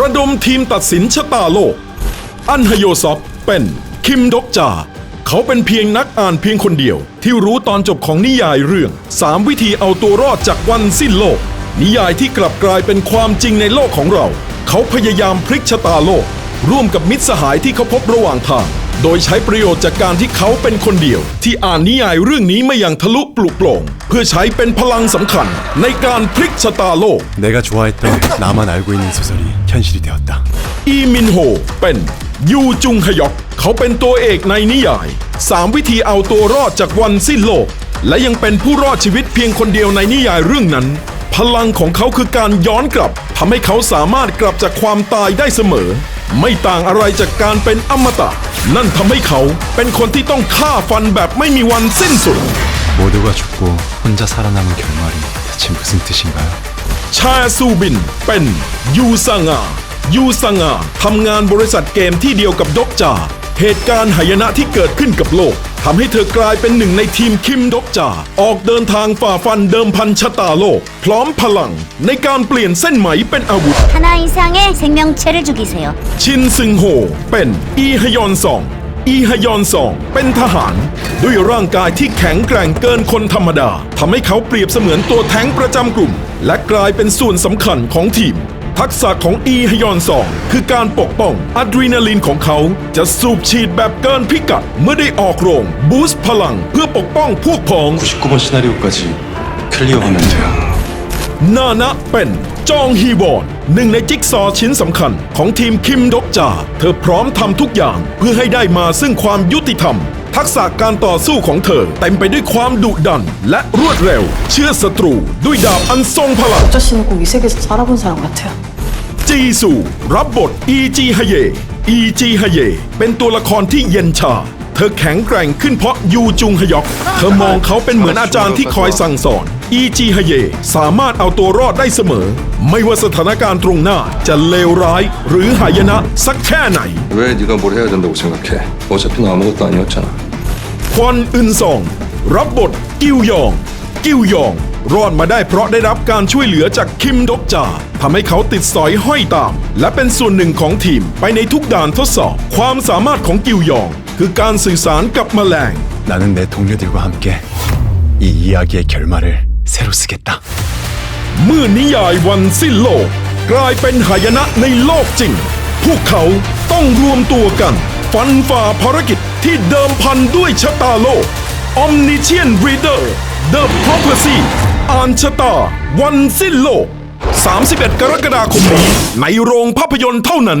ระดมทีมตัดสินชะตาโลก อันฮโยซอกเป็นคิมดกจา เขาเป็นเพียงนักอ่านเพียงคนเดียว ที่รู้ตอนจบของนิยายเรื่อง 3 วิธีเอาตัวรอดจากวันสิ้นโลก นิยายที่กลับกลายเป็นความจริงในโลกของเรา เขาพยายามพลิกชะตาโลก ร่วมกับมิตรสหายที่เขาพบระหว่างทาง โดยใช้ประโยชน์จากการที่เขาเป็นคนเดียว ที่อ่านนิยายเรื่องนี้มาอย่างทะลุปลุกโปร่งเพื่อใช้เป็นพลังสำคัญ ในการพลิกชะตาโลก 내가 좋아했던 나만 알고 있는 소설이 현실이 되었다. อีมินโฮเป็นยูจุงฮยอก เขาเป็นตัวเอกในนิยาย 3 วิธีเอาตัวรอดจากวันสิ้นโลก และยังเป็นผู้รอดชีวิตเพียงคนเดียวในนิยายเรื่องนั้น พลังของเขาคือการย้อนกลับทำให้เขาสามารถกลับจากความตายได้เสมอ ไม่ต่างอะไรจากการเป็นอมตะ นั่นทำให้เขาเป็นคนที่ต้องฆ่าฟันแบบไม่มีวันสิ้นสุด 모두가 죽고 혼자 살아남은 결말이 대체 무슨 뜻인가요? ชาซูบินเป็นยูซังายูซังาทำงานบริษัทเกมที่เดียวกับดกจา เหตุการณ์หายนะที่เกิดขึ้นกับโลก ทำให้เธอกลายเป็นหนึ่งในทีมคิมดกจา ออกเดินทางฝ่าฟันเดิมพันชะตาโลก พร้อมพลังในการเปลี่ยนเส้นไหมเป็นอาวุธ 하나 이상의 생명체를 죽이세요. ชินซึงโฮเป็นอีฮยอนซอง อีฮยอนซอง เป็นทหาร ด้วยร่างกายที่แข็งแกร่งเกินคนธรรมดาทำให้เขาเปรียบเสมือนตัวแท้งประจำกลุ่ม และกลายเป็นส่วนสำคัญของทีม ทักษะของอีฮยอนซอง คือการปกป้องอะดรีนาลีนของเขาจะสูบฉีดแบบเกินพิกัด เมื่อได้ออกโรงบูสต์พลังเพื่อปกป้องพวกพ้อง 99번 시나리오까지 클리어하면 돼요. นานะเป็นจองฮีวอนหนึ่งในจิ๊กซอว์ชิ้นสำคัญของทีมคิมดกจา เธอพร้อมทำทุกอย่างเพื่อให้ได้มาซึ่งความยุติธรรม ทักษะการต่อสู้ของเธอเต็มไปด้วยความดุดัน และรวดเร็ว เชื่อศัตรูด้วยดาบอันทรงพลัง 아저씨는 꼭 이 세계에서 살아본 사람 같아요. จีซูรับบทอีจีฮเยอีจีฮเยเป็นตัวละครที่เย็นชา เธอแข็งแกร่งขึ้นเพราะยูจุงฮยอก เธอมองเขาเป็นเหมือนอาจารย์ที่คอยสั่งสอน อีจีฮเยสามารถเอาตัวรอดได้เสมอ ไม่ว่าสถานการณ์ตรงหน้าจะเลวร้าย หรือหายนะสักแค่ไหน 왜 네가 뭘 해야 된다고 생각해? 어차피 너 아무것도 아니었잖아. ควันอึนซอง รับบทกิวยอง กิวยอง รอดมาได้เพราะได้รับการช่วยเหลือจากคิมดกจาทำให้เขาติดสอยห้อยตาม และเป็นส่วนหนึ่งของทีมไปในทุกด่านทดสอบ ความสามารถของกิวยอง คือการสื่อสารกับแมลง 나는 내 동료들과 함께 이 이야기의 결말을 새로 쓰겠다. เมื่อนิยายวันสิ้นโลก กลายเป็นหายนะในโลกจริง พวกเขาต้องรวมตัวกัน ฟันฝ่าภารกิจที่เดิมพันด้วยชะตาโลก Omniscient Reader The Prophecy อ่านชะตา วันสิ้นโลก 31 กรกฎาคมนี้ในโรงภาพยนตร์เท่านั้น